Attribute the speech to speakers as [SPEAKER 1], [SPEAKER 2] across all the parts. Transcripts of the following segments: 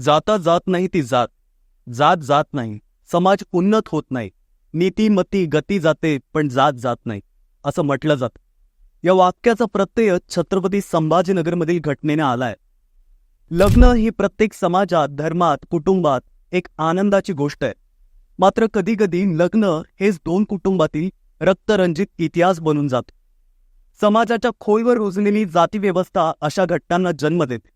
[SPEAKER 1] जाता जात नाही ती जात जात जात नाही. समाज उन्नत होत नाही. नीतिमती गती जाते पण जात जात नाही असं म्हटलं जातं. या वाक्याचा प्रत्यय छत्रपती संभाजीनगरमधील घटनेने आलाय. लग्न ही प्रत्येक समाजात धर्मात कुटुंबात एक आनंदाची गोष्ट आहे. मात्र कधी कधी लग्न हेच दोन कुटुंबातील रक्तरंजित इतिहास बनून जातो. समाजाच्या खोलवर रुजलेली जातीव्यवस्था अशा घटनांना जन्म देते.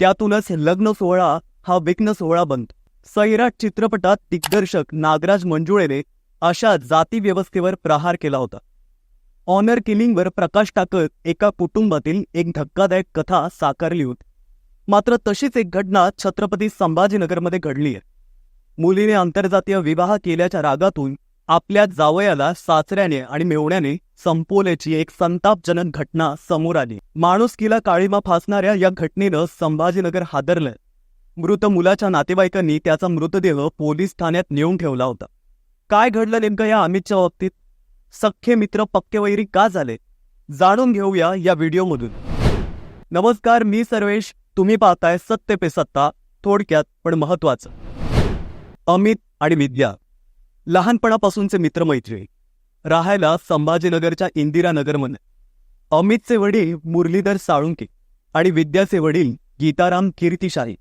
[SPEAKER 1] त्यातूनच लग्न सोहळा हा विघ्न सोहळा बनतो. सैराट चित्रपटात दिग्दर्शक नागराज मंजुळेने अशा जातीव्यवस्थेवर प्रहार केला होता. ऑनर किलिंगवर प्रकाश टाकत एका कुटुंबातील एक धक्कादायक कथा साकारली होती. मात्र तशीच एक घटना छत्रपती संभाजीनगरमध्ये घडली आहे मुलीने आंतरजातीय विवाह केल्याच्या रागातून आपल्या जावयाला सासऱ्याने आणि मेवण्याने संपवल्याची एक संतापजनक घटना समोर आली. माणुसकीला काळीमा फासणाऱ्या या घटनेनं संभाजीनगर हादरलंय मृत मुलाच्या नातेवाईकांनी त्याचा मृतदेह पोलीस ठाण्यात नेऊन ठेवला होता. काय घडलं नेमकं या अमितच्या बाबतीत? सख्खे मित्र पक्के वैरी का झाले? जाणून घेऊया या व्हिडिओमधून. नमस्कार मी सर्वेश. तुम्ही पाहताय सत्य पे सत्ता. थोडक्यात पण महत्वाचं. अमित आणि विद्या. लहानपणापासूनचे मित्रमैत्री राहायला संभाजीनगरच्या इंदिरानगरमध्ये अमितचे वडील मुरलीधर साळुंके आणि विद्याचे वडील गीताराम कीर्तिशाही.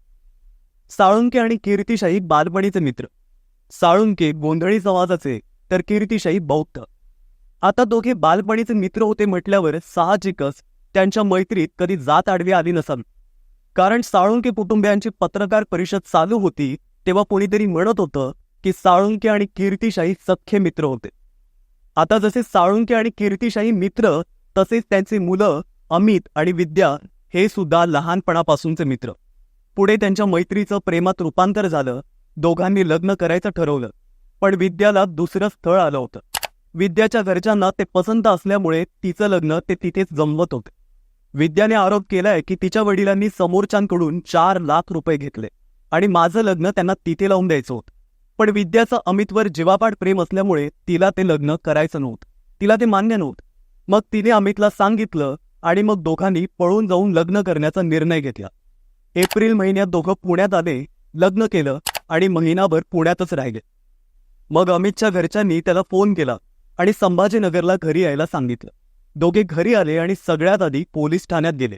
[SPEAKER 1] साळुंके आणि कीर्तिशाही बालपणीचे मित्र. साळुंके गोंधळी समाजाचे तर कीर्तिशाही बौद्ध. आता दोघे बालपणीचे मित्र होते म्हटल्यावर साहजिकच त्यांच्या मैत्रीत कधी जात आडवी आली नसावी कारण साळुंके कुटुंबियांची पत्रकार परिषद चालू होती तेव्हा कोणीतरी म्हणत होतं की साळुंके आणि कीर्तिशाही सख्खे मित्र होते. आता जसे साळुंके आणि कीर्तिशाही मित्र तसेच त्यांचे मुलं अमित आणि विद्या हे सुद्धा लहानपणापासूनचे मित्र. पुढे त्यांच्या मैत्रीचं प्रेमात रूपांतर झालं दोघांनी लग्न करायचं ठरवलं पण विद्याला दुसरं स्थळ आलं होतं. विद्याच्या घरच्यांना ते पसंत असल्यामुळे तिचं लग्न ते तिथेच जमवत होते. विद्याने आरोप केलाय की तिच्या वडिलांनी समोरच्यांकडून चार लाख रुपये घेतले आणि माझं लग्न त्यांना तिथे लावून द्यायचं होतं. पण विद्याचं अमितवर जीवापाड प्रेम असल्यामुळे तिला ते लग्न करायचं नव्हतं. तिला ते मान्य नव्हतं. मग तिने अमितला सांगितलं आणि मग दोघांनी पळून जाऊन लग्न करण्याचा निर्णय घेतला. एप्रिल महिन्यात दोघं पुण्यात आले लग्न केलं आणि महिनाभर पुण्यातच राहिले. मग अमितच्या घरच्यांनी त्याला फोन केला आणि संभाजीनगरला घरी यायला सांगितलं. दोघे घरी आले आणि सगळ्यात आधी पोलीस ठाण्यात गेले.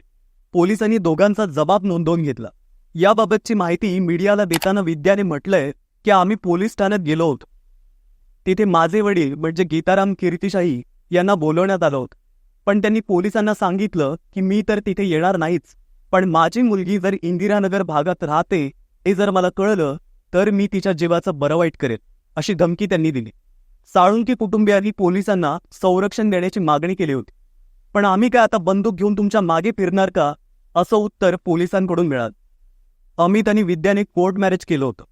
[SPEAKER 1] पोलिसांनी दोघांचा जबाब नोंदवून घेतला. याबाबतची माहिती मीडियाला देताना विद्याने म्हटलंय की आम्ही पोलीस ठाण्यात गेलो होतो. तिथे माझे वडील म्हणजे गीताराम कीर्तिशाही यांना बोलवण्यात आलं होतं. पण त्यांनी पोलिसांना सांगितलं की मी तर तिथे येणार नाहीच. पण माझी मुलगी जर इंदिरानगर भागात राहते हे जर मला कळलं तर मी तिच्या जीवाचं बरं वाईट करेल अशी धमकी त्यांनी दिली. साळुंकी कुटुंबियांनी पोलिसांना संरक्षण देण्याची मागणी केली होती. पण आम्ही काय आता बंदूक घेऊन तुमच्या मागे फिरणार का असं उत्तर पोलिसांकडून मिळालं. अमित आणि विद्याने कोर्ट मॅरेज केलं होतं.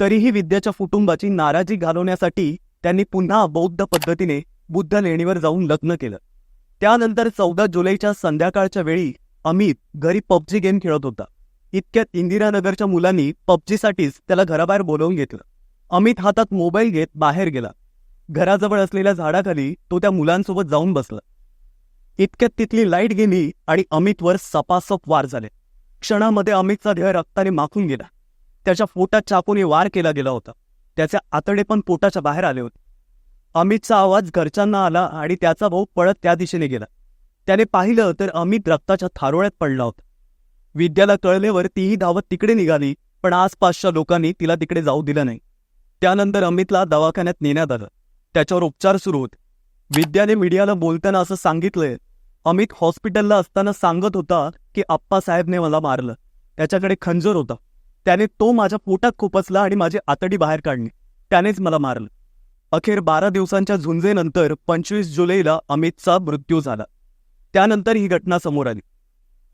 [SPEAKER 1] तरीही विद्याच्या कुटुंबाची नाराजी घालवण्यासाठी त्यांनी पुन्हा बौद्ध पद्धतीने बुद्ध लेणीवर जाऊन लग्न केलं. त्यानंतर चौदा जुलैच्या संध्याकाळच्या वेळी अमित घरी पबजी गेम खेळत होता. इतक्यात इंदिरानगरच्या मुलांनी पबजीसाठीच त्याला घराबाहेर बोलवून घेतलं. अमित हातात मोबाईल घेत बाहेर गेला. घराजवळ असलेल्या झाडाखाली तो त्या मुलांसोबत जाऊन बसला. इतक्यात तिथली लाइट गेली आणि अमितवर सपासप वार झाले. क्षणामध्ये अमितचा देह रक्ताने माखून गेला. त्याच्या पोटात चाकूने वार केला गेला होता. त्याचे आतडे पण पोटाच्या बाहेर आले होते. अमितचा आवाज घरच्यांना आला आणि त्याचा भाऊ पळत त्या दिशेने गेला. त्याने पाहिलं तर अमित रक्ताच्या थारोळ्यात पडला होता. विद्याला कळल्यावर तीही धावत तिकडे निघाली पण आसपासच्या लोकांनी तिला तिकडे जाऊ दिलं नाही. त्यानंतर अमितला दवाखान्यात नेण्यात आलं. त्याच्यावर उपचार सुरू होते. विद्याने मीडियाला बोलताना असं सांगितलंय अमित हॉस्पिटलला असताना सांगत होता की आप्पासाहेबने मला मारलं. त्याच्याकडे खंजर होता. त्याने तो माझ्या पोटात खुपसला आणि माझी आतडी बाहेर काढली. त्यानेच मला मारलं. अखेर बारा दिवसांच्या झुंजेनंतर पंचवीस जुलैला अमितचा मृत्यू झाला. त्यानंतर ही घटना समोर आली.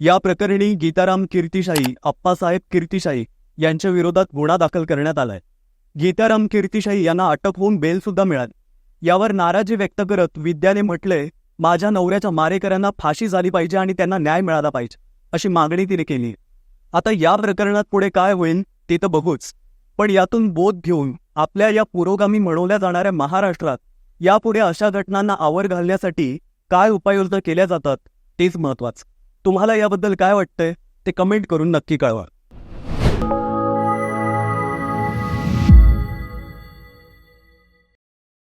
[SPEAKER 1] या प्रकरणी गीताराम कीर्तिशाही अप्पासाहेब कीर्तिशाही यांच्या विरोधात गुन्हा दाखल करण्यात आलाय. गीताराम कीर्तिशाही यांना अटक होऊन बेलसुद्धा मिळाली. यावर नाराजी व्यक्त करत विद्याने म्हटलंय माझ्या नवऱ्याच्या मारेकऱ्यांना फाशी झाली पाहिजे आणि त्यांना न्याय मिळाला पाहिजे अशी मागणी तिने केली आता या प्रकरणात पुढे काय होईल ते तर बघूच. पण यातून बोध घेऊन आपल्या या पुरोगामी म्हणवल्या जाणाऱ्या महाराष्ट्रात यापुढे अशा घटनांना आवर घालण्यासाठी काय उपाययोजना केल्या जातात तेच महत्वाचं तुम्हाला याबद्दल काय वाटतंय ते कमेंट करून नक्की कळवा.